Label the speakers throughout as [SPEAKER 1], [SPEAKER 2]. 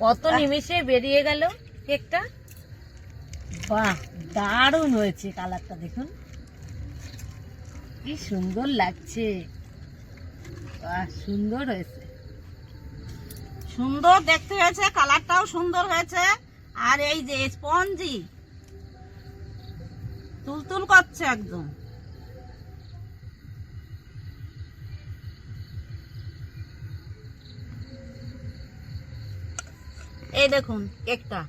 [SPEAKER 1] কত নিমিষে বেরিয়ে গেল কেকটা? বাহ, দারুণ হয়েছে কালারটা দেখুন। কি সুন্দর লাগছে। বাহ, সুন্দর হয়েছে।
[SPEAKER 2] সুন্দর দেখতে হয়েছে, কালারটাও সুন্দর হয়েছে। আর এই যে স্পঞ্জি, তুলতুল করছে একদম। এই দেখুন, কেকটা।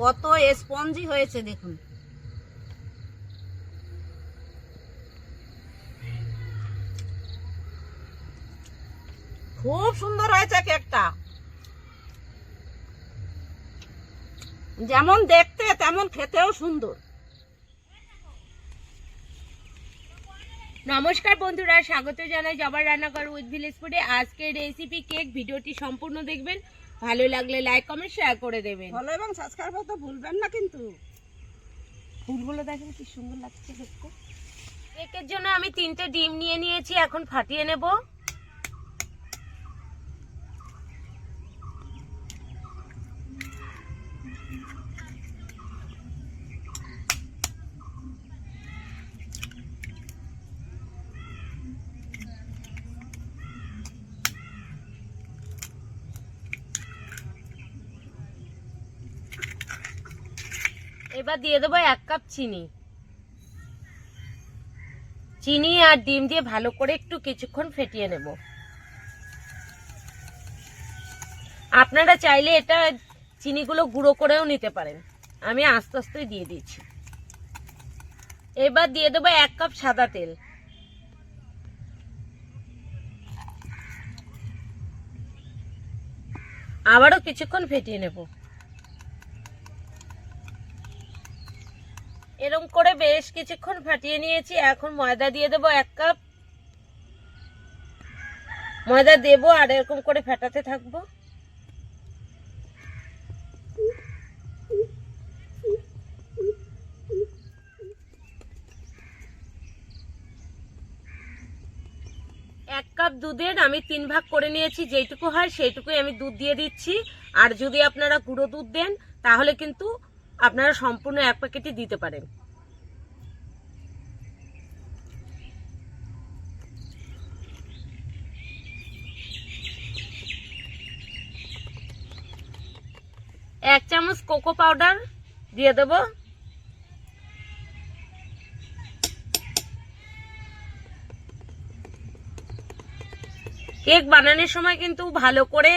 [SPEAKER 2] কত স্পঞ্জি হয়েছে, দেখুন। খুব সুন্দর হয়েছে কেকটা। যেমন দেখতে, তেমন খেতেও সুন্দর।
[SPEAKER 1] নমস্কার বন্ধুরা, স্বাগত জানাই জবার রান্নাঘর উইথ ভিলেজ ফুডে। আজকের রেসিপি কেক ভিডিওটি সম্পূর্ণ দেখবেন। ভালো লাগলে লাইক কমেন্ট শেয়ার করে দেবেন।
[SPEAKER 2] ভালো এবং সাবস্ক্রাইব করতে ভুলবেন না কিন্তু।
[SPEAKER 1] ফুলগুলো দেখেন কি সুন্দর লাগছে দেখতে। কেকের জন্য আমি তিনটে ডিম নিয়ে নিয়েছি এখন ফাটিয়ে নেব। এবার দিয়ে দেবো এক কাপ চিনি। চিনি আর ডিম দিয়ে ভালো করে একটু কিছুক্ষণ ফেটিয়ে নেব। আপনারা চাইলে এটা চিনিগুলো গুঁড়ো করেও নিতে পারেন। আমি আস্তে আস্তে দিয়ে দিয়েছি। এবার দিয়ে দেবো এক কাপ সাদা তেল। আবারও কিছুক্ষণ ফেটিয়ে নেব এরকম করে বেশ কিছুক্ষণ ফাটিয়ে নিয়েছি। এখন ময়দা দিয়ে দেবো এক কাপ। ময়দা দেবো আর এরকম করে ফেটাতে থাকব। এক কাপ দুধের আমি তিন ভাগ করে নিয়েছি, যেইটুকু হয় সেইটুকুই আমি দুধ দিয়ে দিচ্ছি। আর যদি আপনারা গুঁড়ো দুধ দেন, তাহলে কিন্তু আপনারা সম্পূর্ণ এক প্যাকেটই দিতে পারেন। এক চামচ কোকো পাউডার দিয়ে দেব। কেক বানানোর সময় কিন্তু ভালো করে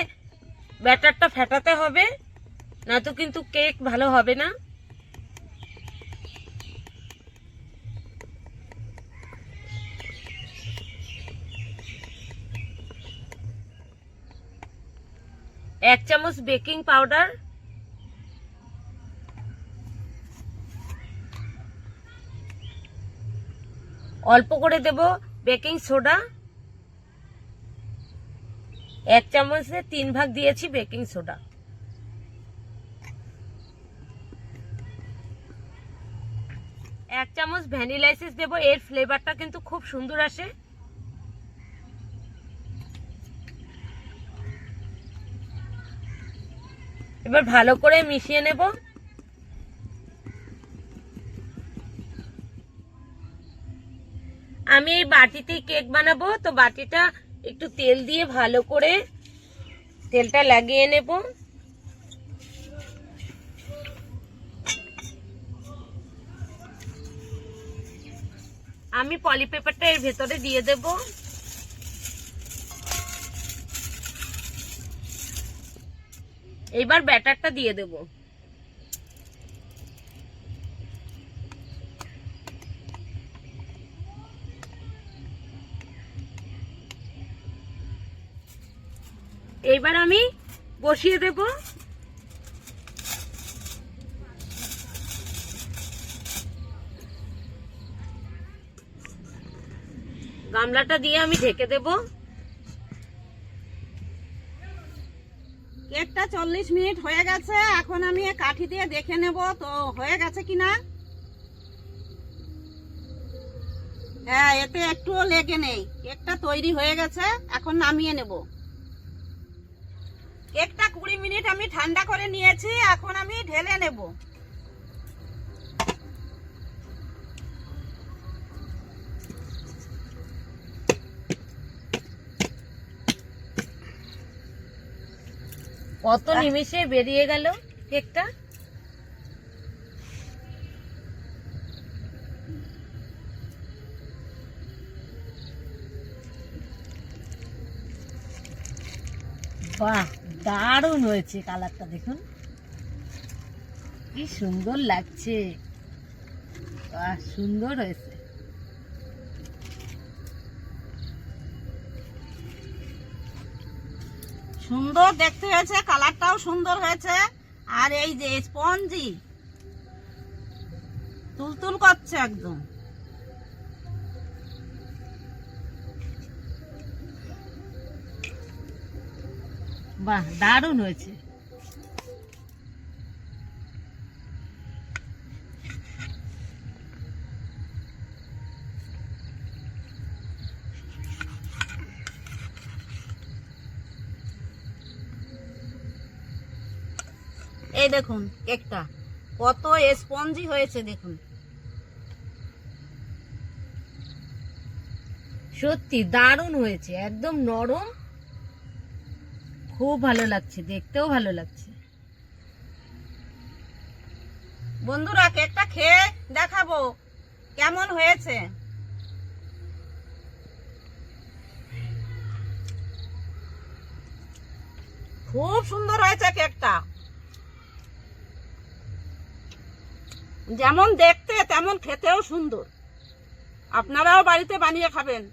[SPEAKER 1] ব্যাটারটা ফেটাতে হবে না তো কিন্তু কেক ভালো হবে না। এক চামচ বেকিং পাউডার অল্প করে দেব বেকিং সোডা। এক চামচে তিন ভাগ দিয়েছি বেকিং সোডা। এক চামচ ভ্যানিলা এসেন্স দেবো, এর ফ্লেভারটা কিন্তু খুব সুন্দর আসে। এবার ভালো করে মিশিয়ে নেব। আমি এই বাটিতেই কেক বানাবো, তো বাটিটা একটু তেল দিয়ে ভালো করে তেলটা লাগিয়ে নেব। আমি পলি পেপারটা এর ভেতরে দিয়ে দেব। এইবার ব্যাটারটা দিয়ে দেব। এইবার আমি বসিয়ে দেব। গামলাটা দিয়ে আমি ঢেকে দেব।
[SPEAKER 2] কেকটা চল্লিশ মিনিট হয়ে গেছে, এখন আমি কাঠি দিয়ে দেখে নেব তো হয়ে গেছে কিনা হ্যাঁ এতে একটুও লেগে নেই। কেকটা তৈরি হয়ে গেছে, এখন নামিয়ে নেব। কেকটা কুড়ি মিনিট আমি ঠান্ডা করে নিয়েছি, এখন আমি ঢেলে নেব।
[SPEAKER 1] কত নিমিষে বেরিয়ে গেল কেকটা? বাহ! দারুণ হয়েছে কালারটা দেখুন। কি সুন্দর লাগছে। সুন্দর হয়েছে।
[SPEAKER 2] সুন্দর দেখতে হয়েছে, কালারটাও সুন্দর হয়েছে। আর এই যে স্পঞ্জি, তুলতুল করছে একদম।
[SPEAKER 1] বাহ, দারুণ হয়েছে।
[SPEAKER 2] এই দেখুন কেকটা, কত স্পঞ্জি হয়েছে দেখুন।
[SPEAKER 1] সত্যি দারুণ হয়েছে, একদম নরম খুব ভালো লাগছে, দেখতেও ভালো লাগছে।
[SPEAKER 2] বন্ধুরা, কেকটা খেয়ে দেখাবো, কেমন হয়েছে? খুব সুন্দর হয়েছে কেকটা। যেমন দেখতে, তেমন খেতেও সুন্দর। আপনারাও বাড়িতে বানিয়ে খাবেন।